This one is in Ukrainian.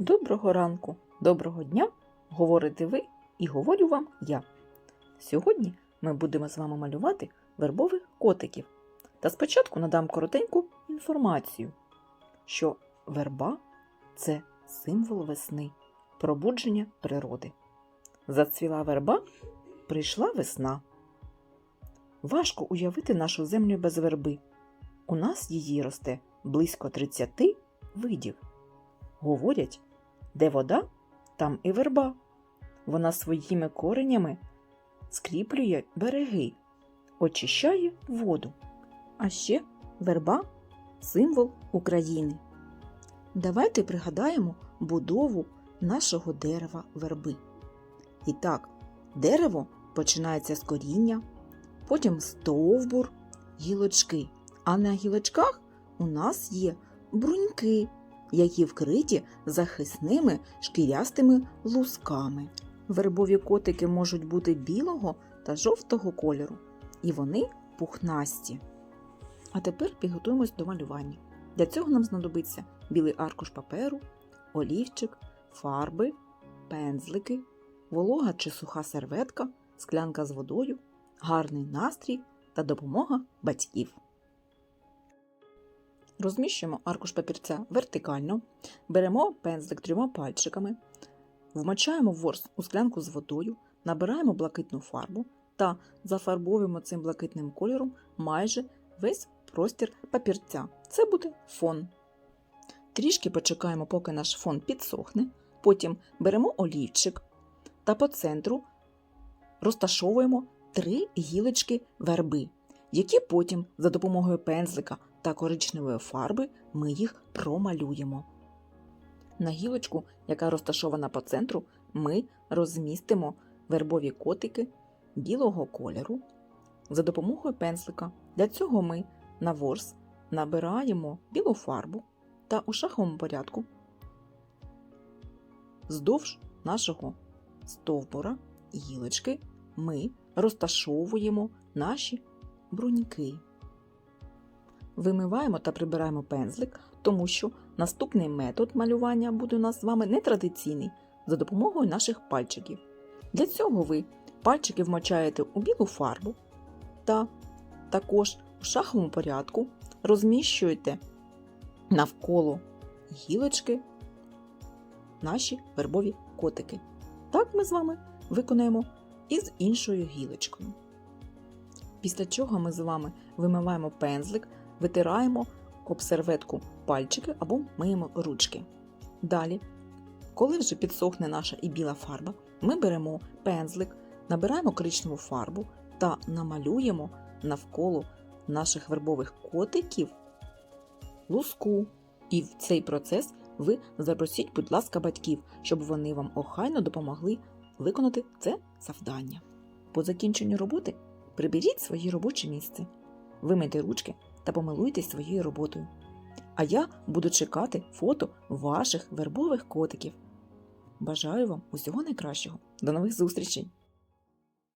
Доброго ранку, доброго дня, говорите ви і говорю вам я. Сьогодні ми будемо з вами малювати вербових котиків. Та спочатку надам коротеньку інформацію, що верба це символ весни, пробудження природи. Зацвіла верба, прийшла весна. Важко уявити нашу землю без верби. У нас її росте близько 30 видів. Говорять, де вода, там і верба. Вона своїми коренями скріплює береги, очищає воду. А ще верба символ України. Давайте пригадаємо будову нашого дерева верби. І так, дерево починається з коріння, потім стовбур, гілочки. А на гілочках у нас є бруньки, які вкриті захисними шкірястими лусками. Вербові котики можуть бути білого та жовтого кольору, і вони пухнасті. А тепер підготуємось до малювання. Для цього нам знадобиться білий аркуш паперу, олівчик, фарби, пензлики, волога чи суха серветка, склянка з водою, гарний настрій та допомога батьків. Розміщуємо аркуш папірця вертикально, беремо пензлик трьома пальчиками, вмочаємо ворс у склянку з водою, набираємо блакитну фарбу та зафарбовуємо цим блакитним кольором майже весь простір папірця. Це буде фон. Трішки почекаємо, поки наш фон підсохне, потім беремо олівчик та по центру розташовуємо три гілочки верби, які потім за допомогою пензлика та коричневої фарби ми їх промалюємо. На гілочку, яка розташована по центру, ми розмістимо вербові котики білого кольору за допомогою пензлика. Для цього ми на ворс набираємо білу фарбу та у шаховому порядку здовж нашого стовбура гілочки ми розташовуємо наші бруньки. Вимиваємо та прибираємо пензлик, тому що наступний метод малювання буде у нас з вами нетрадиційний за допомогою наших пальчиків. Для цього ви пальчики вмочаєте у білу фарбу та також у шаховому порядку розміщуєте навколо гілочки наші вербові котики. Так ми з вами виконаємо і з іншою гілочкою. Після чого ми з вами вимиваємо пензлик, витираємо об серветку пальчики або миємо ручки. Далі, коли вже підсохне наша і біла фарба, ми беремо пензлик, набираємо коричневу фарбу та намалюємо навколо наших вербових котиків луску. І в цей процес ви запросіть, будь ласка, батьків, щоб вони вам охайно допомогли виконати це завдання. По закінченню роботи приберіть своє робоче місце, вимийте ручки та помилуйтесь своєю роботою. А я буду чекати фото ваших вербових котиків. Бажаю вам усього найкращого. До нових зустрічей!